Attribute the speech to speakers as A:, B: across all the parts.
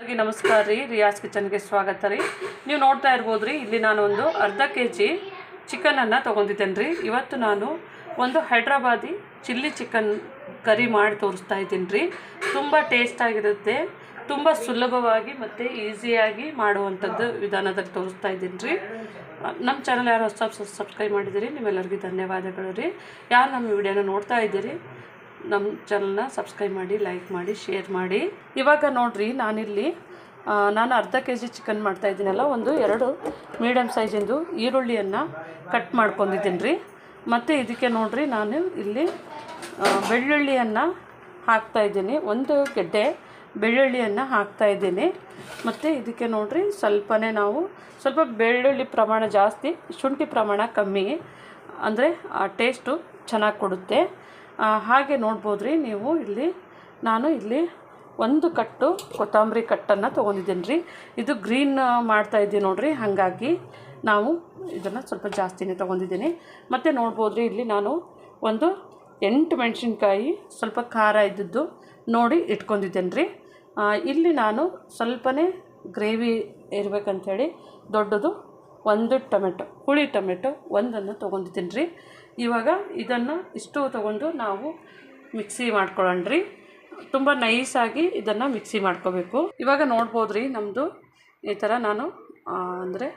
A: ನಮಸ್ಕಾರ ರೀ ರಿಯಾಸ್ ಕಿಚನ್ಗೆ ಸ್ವಾಗತ ರೀ. ನೀವು ನೋಡ್ತಾ ಇರ್ಬೋದು ರೀ ಇಲ್ಲಿ ನಾನು ಒಂದು ಅರ್ಧ ಕೆ ಜಿ ಚಿಕನನ್ನು ತೊಗೊಂಡಿದ್ದೇನೆ ರೀ. ಇವತ್ತು ನಾನು ಒಂದು ಹೈದ್ರಾಬಾದಿ ಚಿಲ್ಲಿ ಚಿಕನ್ ಕರಿ ಮಾಡಿ ತೋರಿಸ್ತಾ ಇದ್ದೀನಿ ರೀ. ತುಂಬ ಟೇಸ್ಟಾಗಿರುತ್ತೆ ತುಂಬ ಸುಲಭವಾಗಿ ಮತ್ತು ಈಸಿಯಾಗಿ ಮಾಡುವಂಥದ್ದು ವಿಧಾನದಲ್ಲಿ ತೋರಿಸ್ತಾ ಇದ್ದೀನಿ ರೀ. ನಮ್ಮ ಚಾನಲ್ ಯಾರು ಹೊಸ ಸಬ್ಸ್ಕ್ರೈಬ್ ಮಾಡಿದ್ದೀರಿ, ನಿಮ್ಮೆಲ್ಲರಿಗೂ ಧನ್ಯವಾದಗಳು ರೀ. ಯಾರು ನಮ್ಮ ವಿಡಿಯೋನ ನೋಡ್ತಾ ಇದ್ದೀರಿ ನಮ್ಮ ಚಾನಲ್ನ ಸಬ್ಸ್ಕ್ರೈಬ್ ಮಾಡಿ ಲೈಕ್ ಮಾಡಿ ಶೇರ್ ಮಾಡಿ. ಇವಾಗ ನೋಡ್ರಿ, ನಾನಿಲ್ಲಿ ನಾನು ಅರ್ಧ ಕೆ ಜಿ ಚಿಕನ್ ಮಾಡ್ತಾ ಇದ್ದೀನಲ್ಲ, ಒಂದು ಎರಡು ಮೀಡಿಯಮ್ ಸೈಜಿಂದು ಈರುಳ್ಳಿಯನ್ನು ಕಟ್ ಮಾಡ್ಕೊಂಡಿದ್ದೀನಿ ರೀ ಮತ್ತು ಇದಕ್ಕೆ ನೋಡಿರಿ, ನಾನು ಇಲ್ಲಿ ಬೆಳ್ಳುಳ್ಳಿಯನ್ನು ಹಾಕ್ತಾ ಇದ್ದೀನಿ. ಒಂದು ಗೆಡ್ಡೆ ಬೆಳ್ಳುಳ್ಳಿಯನ್ನು ಹಾಕ್ತಾ ಇದ್ದೀನಿ. ಮತ್ತು ಇದಕ್ಕೆ ನೋಡಿರಿ, ಸ್ವಲ್ಪನೇ ನಾವು, ಸ್ವಲ್ಪ ಬೆಳ್ಳುಳ್ಳಿ ಪ್ರಮಾಣ ಜಾಸ್ತಿ, ಶುಂಠಿ ಪ್ರಮಾಣ ಕಮ್ಮಿ, ಅಂದರೆ, ಆ ಟೇಸ್ಟು ಚೆನ್ನಾಗಿ ಕೊಡುತ್ತೆ. ಹಾಗೆ ನೋಡ್ಬೋದು ರೀ ನೀವು ಇಲ್ಲಿ, ನಾನು ಇಲ್ಲಿ ಒಂದು ಕಟ್ಟು ಕೊತ್ತಂಬರಿ ಕಟ್ಟನ್ನು ತೊಗೊಂಡಿದ್ದೀನಿ ರೀ ಇದು ಗ್ರೀನ್ ಮಾಡ್ತಾ ಇದ್ದೀನಿ ನೋಡಿರಿ. ಹಾಗಾಗಿ ನಾವು ಇದನ್ನು ಸ್ವಲ್ಪ ಜಾಸ್ತಿನೇ ತೊಗೊಂಡಿದ್ದೀನಿ. ಮತ್ತು ನೋಡ್ಬೋದು ರೀ ಇಲ್ಲಿ ನಾನು ಒಂದು ಎಂಟು ಮೆಣಸಿನ್ಕಾಯಿ ಸ್ವಲ್ಪ ಖಾರ ಇದ್ದದ್ದು ನೋಡಿ ಇಟ್ಕೊಂಡಿದ್ದೇನೆ ರೀ ಇಲ್ಲಿ ನಾನು ಸ್ವಲ್ಪನೇ ಗ್ರೇವಿ ಇರಬೇಕಂಥೇಳಿ ದೊಡ್ಡದು ಒಂದು ಟೊಮೆಟೊ, ಹುಳಿ ಟೊಮೆಟೊ ಒಂದನ್ನು ತೊಗೊಂಡಿದ್ದೀನಿ ರೀ. ಇವಾಗ ಇದನ್ನು ಇಷ್ಟು ತೊಗೊಂಡು ನಾವು ಮಿಕ್ಸಿ ಮಾಡ್ಕೊಳ್ಳೋಣ ರೀ. ತುಂಬ ನೈಸಾಗಿ ಇದನ್ನು ಮಿಕ್ಸಿ ಮಾಡ್ಕೋಬೇಕು. ಇವಾಗ ನೋಡ್ಬೋದು ರೀ ನಮ್ಮದು ಈ ಥರ ನಾನು ಅಂದರೆ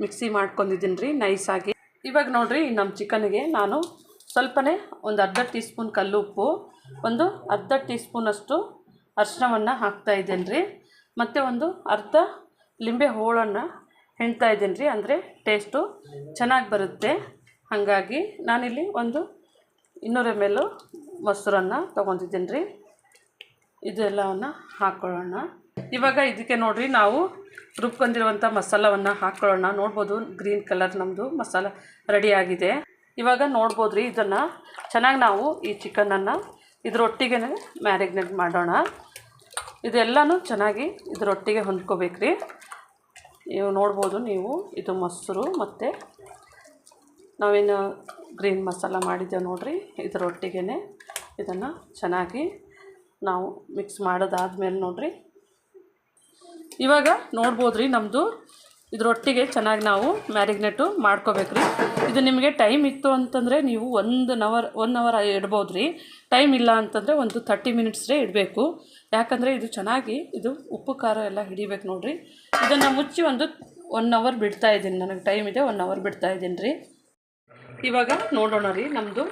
A: ಮಿಕ್ಸಿ ಮಾಡ್ಕೊಂಡಿದ್ದೀನಿ ರೀ ನೈಸಾಗಿ ಇವಾಗ ನೋಡಿರಿ ನಮ್ಮ ಚಿಕನ್ಗೆ ನಾನು ಸ್ವಲ್ಪನೇ ಒಂದು ಅರ್ಧ ಟೀ ಸ್ಪೂನ್ ಕಲ್ಲುಪ್ಪು ಒಂದು ಅರ್ಧ ಟೀ ಸ್ಪೂನಷ್ಟು ಅರಿಶಿನವನ್ನು ಹಾಕ್ತಾ ಇದ್ದೇನೆ ರೀ. ಮತ್ತು ಒಂದು ಅರ್ಧ ಲಿಂಬೆ ಹೋಳನ್ನು ಹೆಣ್ತಾ ಇದ್ದೀನಿ ರೀ, ಅಂದರೆ ಟೇಸ್ಟು ಚೆನ್ನಾಗಿ ಬರುತ್ತೆ. ಹಾಗಾಗಿ ನಾನಿಲ್ಲಿ ಒಂದು ಇನ್ನೂರು ಎಂ ಎಲ್ಲು ಮೊಸರನ್ನು ತೊಗೊತಿದ್ದೀನಿ ರೀ. ಇದೆಲ್ಲವನ್ನು ಹಾಕ್ಕೊಳ್ಳೋಣ ಇವಾಗ ಇದಕ್ಕೆ ನೋಡಿರಿ, ನಾವು ರುಬ್ಕೊಂಡಿರುವಂಥ ಮಸಾಲವನ್ನು ಹಾಕ್ಕೊಳ್ಳೋಣ ನೋಡ್ಬೋದು ಗ್ರೀನ್ ಕಲರ್ ನಮ್ಮದು ಮಸಾಲ ರೆಡಿಯಾಗಿದೆ ಇವಾಗ ನೋಡ್ಬೋದು ರೀ, ಇದನ್ನು ಚೆನ್ನಾಗಿ ನಾವು ಈ ಚಿಕನನ್ನು ಇದರೊಟ್ಟಿಗೆ ಮ್ಯಾರಿನೇಟ್ ಮಾಡೋಣ. ಇದೆಲ್ಲನೂ ಚೆನ್ನಾಗಿ ಇದರೊಟ್ಟಿಗೆ ಹೊಂದ್ಕೋಬೇಕು ರೀ ನೀವು ನೋಡ್ಬೋದು ನೀವು, ಇದು ಮೊಸರು ಮತ್ತು ನಾವೇನು ಗ್ರೀನ್ ಮಸಾಲ ಮಾಡಿದ್ದೇವೆ ನೋಡಿರಿ ಇದರೊಟ್ಟಿಗೆ ಇದನ್ನು ಚೆನ್ನಾಗಿ ನಾವು ಮಿಕ್ಸ್ ಮಾಡೋದಾದ್ಮೇಲೆ ನೋಡಿರಿ. ಇವಾಗ ನೋಡ್ಬೋದು ರೀ ನಮ್ಮದು ಇದರೊಟ್ಟಿಗೆ ಚೆನ್ನಾಗಿ ನಾವು ಮ್ಯಾರಿಗ್ನೇಟು ಮಾಡ್ಕೋಬೇಕು ರೀ ಇದು ನಿಮಗೆ ಟೈಮ್ ಇತ್ತು ಅಂತಂದರೆ ನೀವು ಒಂದು ನವರ್ ಒನ್ ಅವರ್ ಇಡ್ಬೋದು ರೀ ಟೈಮ್ ಇಲ್ಲ ಅಂತಂದರೆ ಒಂದು ತರ್ಟಿ ಮಿನಿಟ್ಸ್ರೇ ಇಡಬೇಕು. ಯಾಕಂದರೆ ಇದು ಚೆನ್ನಾಗಿ ಇದು ಉಪ್ಪು, ಖಾರ ಎಲ್ಲ ಹಿಡಿಬೇಕು ನೋಡಿರಿ. ಇದನ್ನು ಮುಚ್ಚಿ ಒಂದು ಒನ್ ಅವರ್ ಬಿಡ್ತಾ ಇದ್ದೀನಿ. ನನಗೆ ಟೈಮ್ ಇದೆ ಒನ್ ಅವರ್ ಬಿಡ್ತಾ ಇದ್ದೀನಿ ರೀ. ಇವಾಗ ನೋಡೋಣ ರೀ ನಮ್ಮದು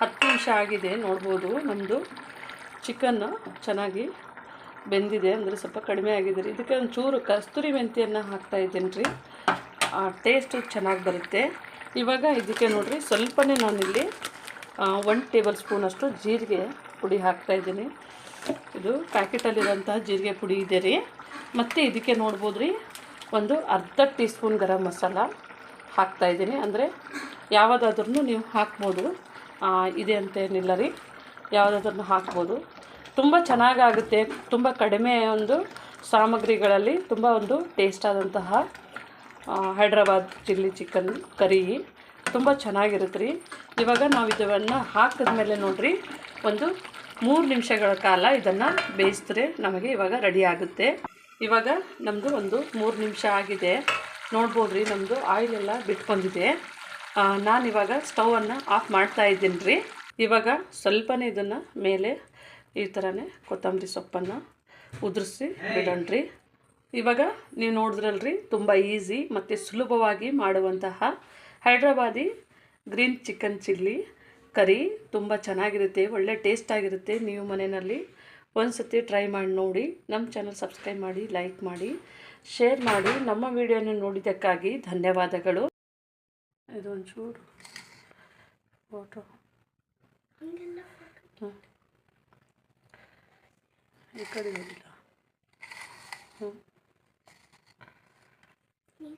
A: ಹತ್ತು ನಿಮಿಷ ಆಗಿದೆ ನೋಡ್ಬೋದು. ನಮ್ಮದು ಚಿಕನ್ನು ಚೆನ್ನಾಗಿ ಬೆಂದಿದೆ. ಅಂದರೆ ಸ್ವಲ್ಪ ಕಡಿಮೆ ಆಗಿದೆ ರೀ. ಇದಕ್ಕೆ ಒಂದು ಚೂರು ಕಸ್ತೂರಿ ಮೆಂತಿಯನ್ನು ಹಾಕ್ತಾ ಇದ್ದೀನಿ ರೀ. ಟೇಸ್ಟು ಚೆನ್ನಾಗಿ ಬರುತ್ತೆ. ಇವಾಗ ಇದಕ್ಕೆ ನೋಡಿರಿ, ಸ್ವಲ್ಪನೇ ನಾನಿಲ್ಲಿ ಒನ್ ಟೇಬಲ್ ಸ್ಪೂನಷ್ಟು ಜೀರಿಗೆ ಪುಡಿ ಹಾಕ್ತಾ ಇದ್ದೀನಿ. ಇದು ಪ್ಯಾಕೆಟಲ್ಲಿರೋಂತಹ ಜೀರಿಗೆ ಪುಡಿ ಇದೆ ರೀ. ಮತ್ತು ಇದಕ್ಕೆ ನೋಡ್ಬೋದು ರೀ ಒಂದು ಅರ್ಧ ಟೀ ಸ್ಪೂನ್ ಗರಂ ಮಸಾಲ ಹಾಕ್ತಾಯಿದ್ದೀನಿ ಅಂದರೆ ಯಾವುದಾದ್ರೂ ನೀವು ಹಾಕ್ಬೋದು. ಇದೆ ಅಂತೇನಿಲ್ಲ ರೀ. ಯಾವುದಾದ್ರೂ ಹಾಕ್ಬೋದು. ತುಂಬ ಚೆನ್ನಾಗಾಗುತ್ತೆ. ತುಂಬ ಕಡಿಮೆ ಒಂದು ಸಾಮಗ್ರಿಗಳಲ್ಲಿ ತುಂಬ ಒಂದು ಟೇಸ್ಟ್ ಆದಂತಹ ಹೈದ್ರಾಬಾದ್ ಚಿಲ್ಲಿ ಚಿಕನ್ ಕರಿ ತುಂಬ ಚೆನ್ನಾಗಿರುತ್ತೆ ರೀ. ಇವಾಗ ನಾವು ಇದನ್ನು ಹಾಕಿದ್ಮೇಲೆ ನೋಡಿರಿ ಒಂದು ಮೂರು ನಿಮಿಷಗಳ ಕಾಲ ಇದನ್ನು ಬೇಯಿಸಿದ್ರೆ ನಮಗೆ ಇವಾಗ ರೆಡಿ ಆಗುತ್ತೆ. ಇವಾಗ ನಮ್ಮದು ಒಂದು ಮೂರು ನಿಮಿಷ ಆಗಿದೆ. ನೋಡ್ಬೋದು ರೀ ನಮ್ಮದು ಆಯಿಲೆಲ್ಲ ಬಿಟ್ಕೊಂಡಿದೆ ಆ, ನಾನಿವಾಗ ಸ್ಟವನ್ನು ಆಫ್ ಮಾಡ್ತಾ ಇದ್ದೀನಿ ರೀ. ಇವಾಗ ಸ್ವಲ್ಪನೇ ಇದನ್ನು ಮೇಲೆ ಈ ಥರನೇ ಕೊತ್ತಂಬರಿ ಸೊಪ್ಪನ್ನು ಉದುರಿಸಿ ಬಿಡೋಣ್ರಿ. ಇವಾಗ ನೀವು ನೋಡಿದ್ರಲ್ರಿ ತುಂಬ ಈಸಿ ಮತ್ತು ಸುಲಭವಾಗಿ ಮಾಡುವಂತಹ Hyderabadi green chicken chilli curry ತುಂಬ ಚೆನ್ನಾಗಿರುತ್ತೆ ಒಳ್ಳೆ ಟೇಸ್ಟ್ ಆಗಿರುತ್ತೆ. ನೀವು ಮನೆಯಲ್ಲಿ ಒಂದು ಸತಿ ಟ್ರೈ ಮಾಡಿ ನೋಡಿ ನಮ್ಮ ಚಾನಲ್ ಸಬ್ಸ್ಕ್ರೈಬ್ ಮಾಡಿ ಲೈಕ್ ಮಾಡಿ ಶೇರ್ ಮಾಡಿ ನಮ್ಮ ವಿಡಿಯೋನ ನೋಡಿದ್ದಕ್ಕಾಗಿ ಧನ್ಯವಾದಗಳು. ಇದು ಒಂಚೂರು ಫೋಟೋ ಹ್ಞೂ ಈ ಕಡೆ ಹೋಗಿಲ್ಲ ಹ್ಞೂ